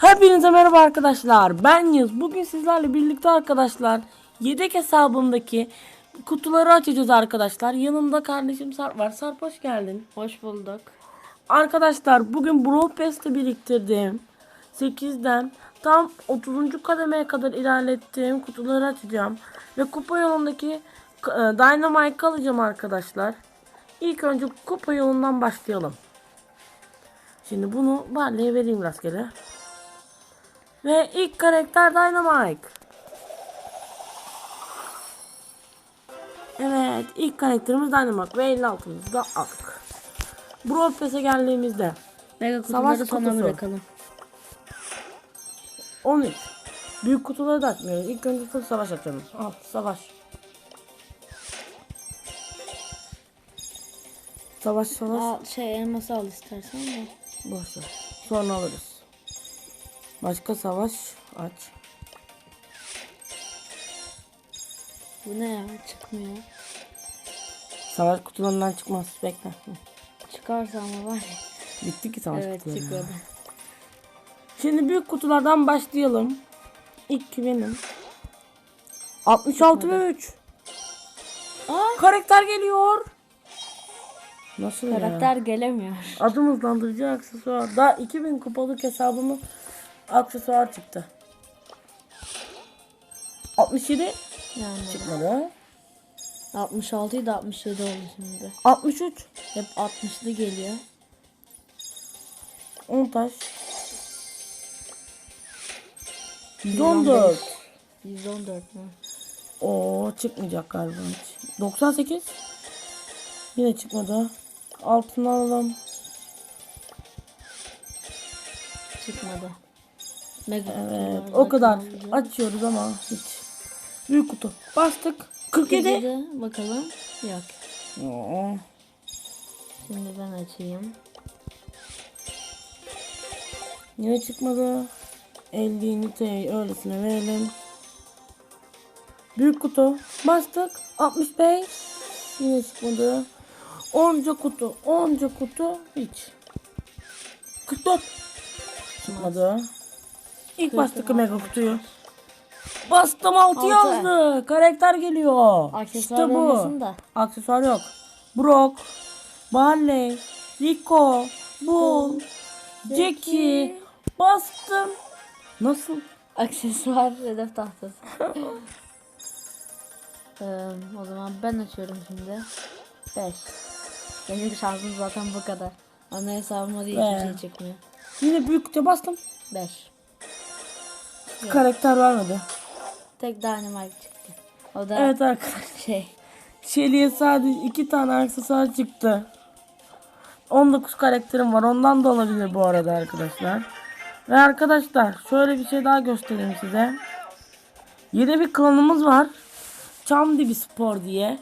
Hepinize merhaba arkadaşlar. Ben Yız. Bugün sizlerle birlikte arkadaşlar yedek hesabımdaki kutuları açacağız arkadaşlar. Yanımda kardeşim Sarp var. Sarp hoş geldin. Hoş bulduk. Arkadaşlar bugün Brawl Pass'te biriktirdiğim 8'den tam 30. kademeye kadar ilerlettiğim kutuları açacağım. Ve kupa yolundaki e, Dynamite alacağım arkadaşlar. İlk önce kupa yolundan başlayalım. Şimdi bunu Barley'e vereyim rastgele. Ve ilk karakter Dynamite. Evet ilk karakterimiz Dynamite ve 56'mızı da aldık. Brawl Pass'e geldiğimizde Mega Savaş kutuları sona kutusu. bırakalım. 13. Büyük kutuları da atmıyoruz. İlk önce full savaş açalım. Al savaş. Savaş savaş. Aa, şey elması al istersen de. Boş ver. Sonra alırız. Başka savaş aç. Bu ne ya çıkmıyor. Savaş kutularından çıkmaz. Bekle. Çıkarsa ama var ya. Bitti ki savaş Evet kutuları. çıkmadı. Şimdi büyük kutulardan başlayalım. İlk benim. 66 ve 3. Aa Karakter geliyor. Nasıl ya? karakter gelemiyor. Adım hızlandırıcı aksesuar. Daha 2000 kupalık hesabımı aksesuar çıktı. 67 Yani çıkmadı. 66 idi 67 oldu şimdi. 63 Hep 60'lı geliyor. 10 taş. 114. 114 mü? Oo çıkmayacak galiba hiç. 98 Yine çıkmadı. Altını alalım. Çıkmadı. Mega Evet o kadar. Açıyoruz ama hiç. Büyük kutu. Bastık. 47. 47 bakalım. Yok. Oo. Şimdi ben açayım. Yine çıkmadı. 50 üniteyi öylesine verelim. Büyük kutu. Bastık. 65. Yine çıkmadı. Onca kutu. Onca kutu. Hiç. 44. Çıkmadı. İlk bastık mega kutuyu. Bastım 6 Altı. yazdı. Karakter geliyor. Aksesuar işte bu. da. Aksesuar yok. Brock, Barley, Rico, Bull, Jackie. Bastım. Nasıl? Aksesuar hedef tahtası. Ee, o zaman ben açıyorum şimdi. 5. Benim şansım zaten bu kadar. Ana hesabıma değil hiçbir şey çıkmıyor. Yine büyük kutuya bastım. 5. Karakter vermedi. Tek Dynamite çıktı. O da Evet arkadaşlar. şey. Shelly'e sadece iki tane aksesuar çıktı. 19 karakterim var. Ondan da olabilir bu arada arkadaşlar. Ve arkadaşlar şöyle bir şey daha göstereyim size. Yeni bir klanımız var. Çam Dibi Spor diye.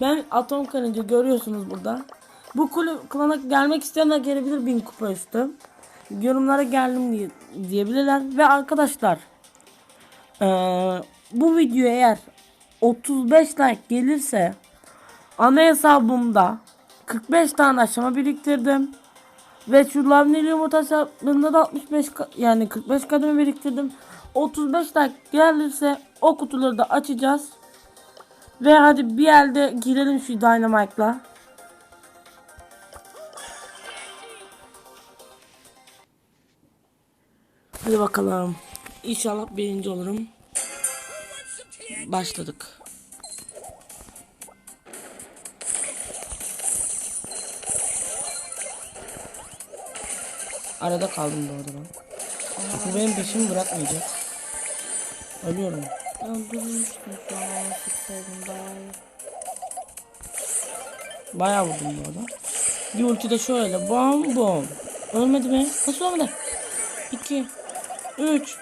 Ben Atom Karınca görüyorsunuz burada. Bu kulü- klana gelmek isteyenler gelebilir 1000 kupa üstü. Yorumlara geldim diye, diyebilirler. Ve arkadaşlar eee, bu video eğer 35 like gelirse ana hesabımda 45 tane aşama biriktirdim. Ve şu Lavneli yumurta hesabında da 65 ka- yani 45 kademe biriktirdim. 35 like gelirse o kutuları da açacağız. Ve hadi bir elde girelim şu Dynamite'la. Hadi bakalım. İnşallah birinci olurum. Başladık. Arada kaldım bu arada ben. Bu benim peşimi bırakmayacak. Ölüyorum. Öldürmüştüm şu an sıksaydım. Bayağı vurdum bu arada. Bir ulti de şöyle bom bom. Ölmedi mi? Nasıl ölmedi? 2 3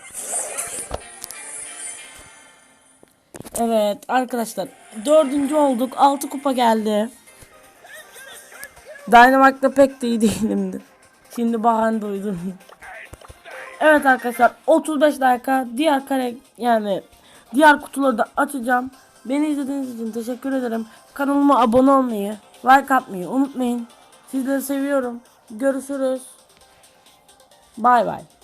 Evet arkadaşlar dördüncü olduk. 6 kupa geldi. Dynamite'da pek de iyi değilimdi. Şimdi bahane duydum. Evet arkadaşlar 35 dakika diğer kare yani diğer kutuları da açacağım. Beni izlediğiniz için teşekkür ederim. Kanalıma abone olmayı, like atmayı unutmayın. Sizleri seviyorum. Görüşürüz. Bay bay.